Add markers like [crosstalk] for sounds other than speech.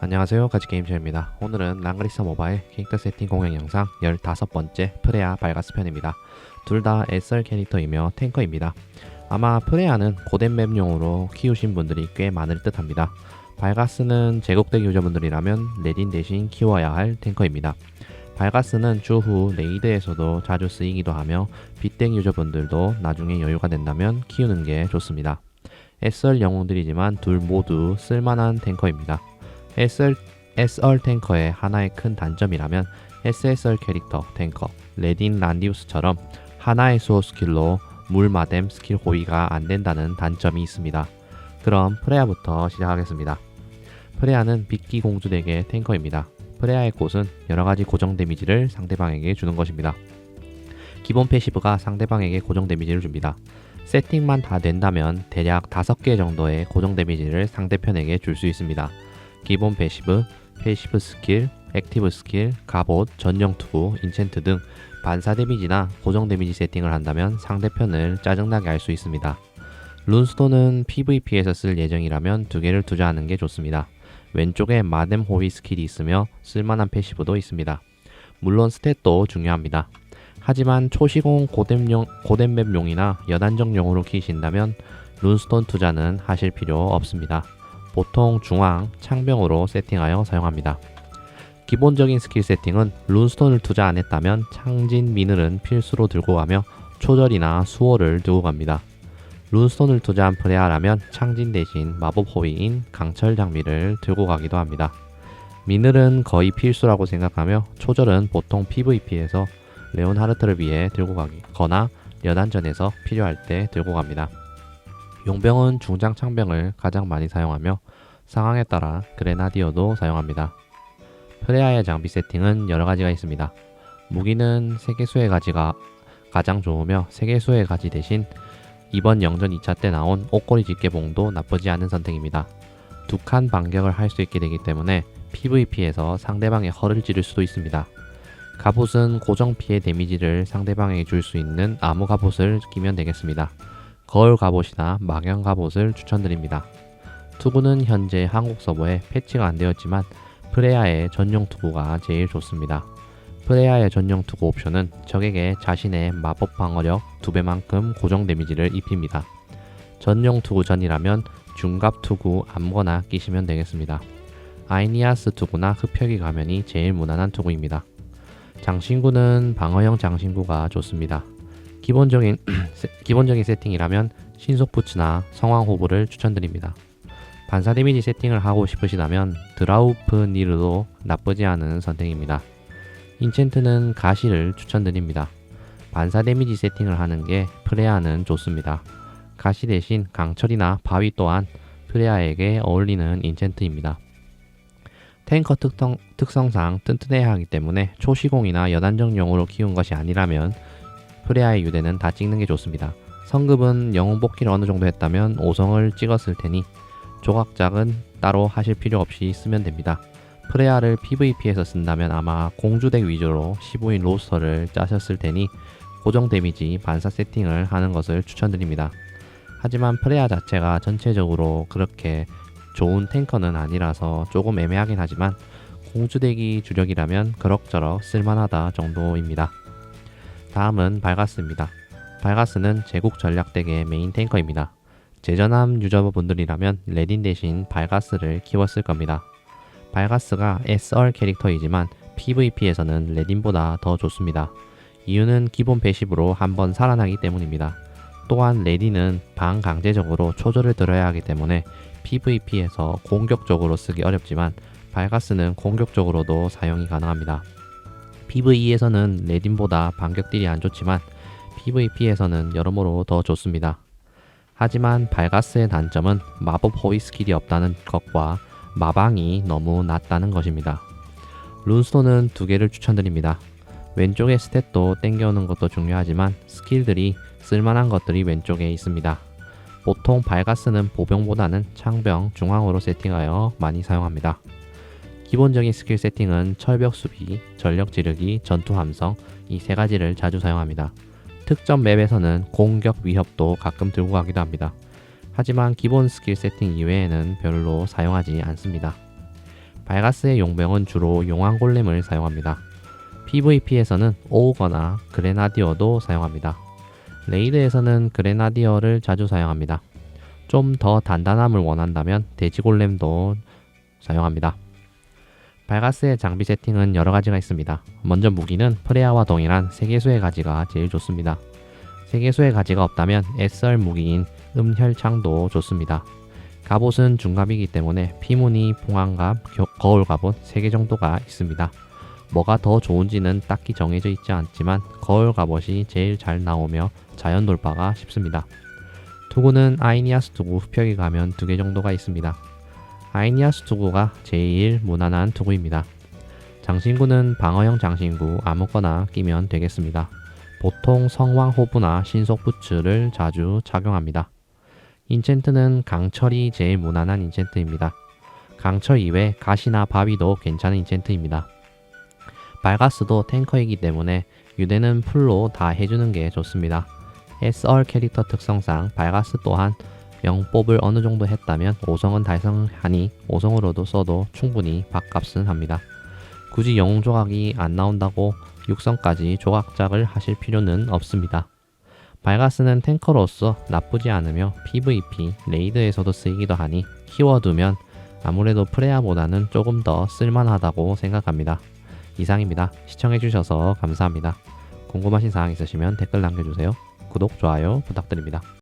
안녕하세요. 가지게임쇼입니다. 오늘은 랑그리사 모바일 캐릭터 세팅 공연 영상 15번째 프레아 발가스 편입니다. 둘 다 SR 캐릭터이며 탱커입니다. 아마 프레아는 고된 맵용으로 키우신 분들이 꽤 많을 듯 합니다. 발가스는 제국덱 유저분들이라면 레딘 대신 키워야 할 탱커입니다. 발가스는 추후 레이드에서도 자주 쓰이기도 하며 빗덱 유저분들도 나중에 여유가 된다면 키우는 게 좋습니다. SR 영웅들이지만 둘 모두 쓸만한 탱커입니다 SR, SR 탱커의 하나의 큰 단점이라면 SSR 캐릭터 탱커 레딘 란디우스처럼 하나의 수호 스킬로 물 마뎀 스킬 호위가 안 된다는 단점이 있습니다. 그럼 프레아부터 시작하겠습니다. 프레아는 빛기 공주 덱의 탱커입니다. 프레아의 꽃은 여러가지 고정 데미지를 상대방에게 주는 것입니다. 기본 패시브가 상대방에게 고정 데미지를 줍니다. 세팅만 다 된다면 대략 5개 정도의 고정 데미지를 상대편에게 줄 수 있습니다. 기본 패시브, 패시브 스킬, 액티브 스킬, 갑옷, 전령 투구, 인챈트 등 반사 데미지나 고정 데미지 세팅을 한다면 상대편을 짜증나게 할 수 있습니다. 룬스톤은 PVP에서 쓸 예정이라면 두 개를 투자하는 게 좋습니다. 왼쪽에 마뎀 호위 스킬이 있으며 쓸만한 패시브도 있습니다. 물론 스탯도 중요합니다. 하지만 초시공 고뎀용, 고뎀맵용이나 여단정용으로 키신다면 룬스톤 투자는 하실 필요 없습니다. 보통 중앙, 창병으로 세팅하여 사용합니다. 기본적인 스킬 세팅은 룬스톤을 투자 안 했다면 창진 미늘은 필수로 들고 가며 초절이나 수호를 들고 갑니다. 룬스톤을 투자한 프레아라면 창진 대신 마법 호위인 강철 장비를 들고 가기도 합니다. 미늘은 거의 필수라고 생각하며 초절은 보통 PVP에서 레온 하르트를 위해 들고 가거나 여단전에서 필요할 때 들고 갑니다. 용병은 중장 창병을 가장 많이 사용하며 상황에 따라 그레나디어도 사용합니다. 프레아의 장비 세팅은 여러 가지가 있습니다. 무기는 세계수의 가지가 가장 좋으며 세계수의 가지 대신 이번 영전 2차 때 나온 옷걸이 집게봉도 나쁘지 않은 선택입니다. 두 칸 반격을 할 수 있게 되기 때문에 PVP에서 상대방의 허를 찌를 수도 있습니다. 갑옷은 고정 피해 데미지를 상대방에게 줄 수 있는 암호 갑옷을 끼면 되겠습니다. 거울 갑옷이나 망형 갑옷을 추천드립니다. 투구는 현재 한국 서버에 패치가 안 되었지만 프레아의 전용 투구가 제일 좋습니다. 프레아의 전용 투구 옵션은 적에게 자신의 마법 방어력 2배만큼 고정 데미지를 입힙니다. 전용 투구 전이라면 중갑 투구 아무거나 끼시면 되겠습니다. 아이니아스 투구나 흡혈귀 가면이 제일 무난한 투구입니다. 장신구는 방어형 장신구가 좋습니다. 기본적인 [clears throat] 기본적인 세팅이라면 신속 부츠나 성황 호부를 추천드립니다. 반사 데미지 세팅을 하고 싶으시다면 드라우프 니르도 나쁘지 않은 선택입니다. 인챈트는 가시를 추천드립니다. 반사 데미지 세팅을 하는 게 프레아는 좋습니다. 가시 대신 강철이나 바위 또한 프레아에게 어울리는 인챈트입니다. 탱커 특성, 특성상 튼튼해야 하기 때문에 초시공이나 여단정용으로 키운 것이 아니라면 프레아의 유대는 다 찍는 게 좋습니다. 성급은 영웅 뽑기를 어느 정도 했다면 5성을 찍었을 테니 조각작은 따로 하실 필요 없이 쓰면 됩니다. 프레아를 PVP에서 쓴다면 아마 공주덱 위주로 15인 로스터를 짜셨을 테니 고정 데미지 반사 세팅을 하는 것을 추천드립니다. 하지만 프레아 자체가 전체적으로 그렇게 좋은 탱커는 아니라서 조금 애매하긴 하지만 공주덱이 주력이라면 그럭저럭 쓸만하다 정도입니다. 다음은 발가스입니다. 발가스는 제국 전략덱의 메인 탱커입니다. 제전함 유저분들이라면 레딘 대신 발가스를 키웠을 겁니다. 발가스가 SR 캐릭터이지만 PVP에서는 레딘보다 더 좋습니다. 이유는 기본 패시브로 한번 살아나기 때문입니다. 또한 레딘은 반강제적으로 초절을 들어야 하기 때문에 PVP에서 공격적으로 쓰기 어렵지만 발가스는 공격적으로도 사용이 가능합니다. PVE에서는 레딘보다 반격딜이 안 좋지만 PVP에서는 여러모로 더 좋습니다. 하지만 발가스의 단점은 마법 호위 스킬이 없다는 것과 마방이 너무 낮다는 것입니다. 룬스톤은 두 개를 추천드립니다. 왼쪽의 스탯도 땡겨오는 것도 중요하지만 스킬들이 쓸만한 것들이 왼쪽에 있습니다. 보통 발가스는 보병보다는 창병, 중앙으로 세팅하여 많이 사용합니다. 기본적인 스킬 세팅은 철벽 수비, 전력 지르기, 전투 함성 이 세 가지를 자주 사용합니다. 특정 맵에서는 공격 위협도 가끔 들고 가기도 합니다. 하지만 기본 스킬 세팅 이외에는 별로 사용하지 않습니다. 발가스의 용병은 주로 용왕 골렘을 사용합니다. PVP에서는 오거나 그레나디어도 사용합니다. 레이드에서는 그레나디어를 자주 사용합니다. 좀 더 단단함을 원한다면 돼지 골렘도 사용합니다. 발가스의 장비 세팅은 여러 가지가 있습니다. 먼저 무기는 프레아와 동일한 세계수의 가지가 제일 좋습니다. 세계수의 가지가 없다면 SR 무기인 음혈창도 좋습니다. 갑옷은 중갑이기 때문에 피무늬, 봉황갑, 겨- 거울갑옷 3개 정도가 있습니다. 뭐가 더 좋은지는 딱히 정해져 있지 않지만 거울갑옷이 제일 잘 나오며 자연 돌파가 쉽습니다. 투구는 아이니아스 투구 흡혈기 가면 2개 정도가 있습니다. 아이니아스 투구가 제일 무난한 투구입니다. 장신구는 방어형 장신구 아무거나 끼면 되겠습니다. 보통 성왕 호부나 신속 부츠를 자주 착용합니다. 인챈트는 강철이 제일 무난한 인챈트입니다. 강철 이외 가시나 바위도 괜찮은 인챈트입니다. 발가스도 탱커이기 때문에 유대는 풀로 다 해주는 게 좋습니다. SR 캐릭터 특성상 발가스 또한 명법을 어느 정도 했다면 5성은 달성하니 5성으로도 써도 충분히 밥값은 합니다. 굳이 영웅 조각이 안 나온다고 6성까지 조각작을 하실 필요는 없습니다. 발가스는 탱커로서 나쁘지 않으며 PVP, 레이드에서도 쓰이기도 하니 키워두면 아무래도 프레아보다는 조금 더 쓸만하다고 생각합니다. 이상입니다. 시청해주셔서 감사합니다. 궁금하신 사항 있으시면 댓글 남겨주세요. 구독, 좋아요 부탁드립니다.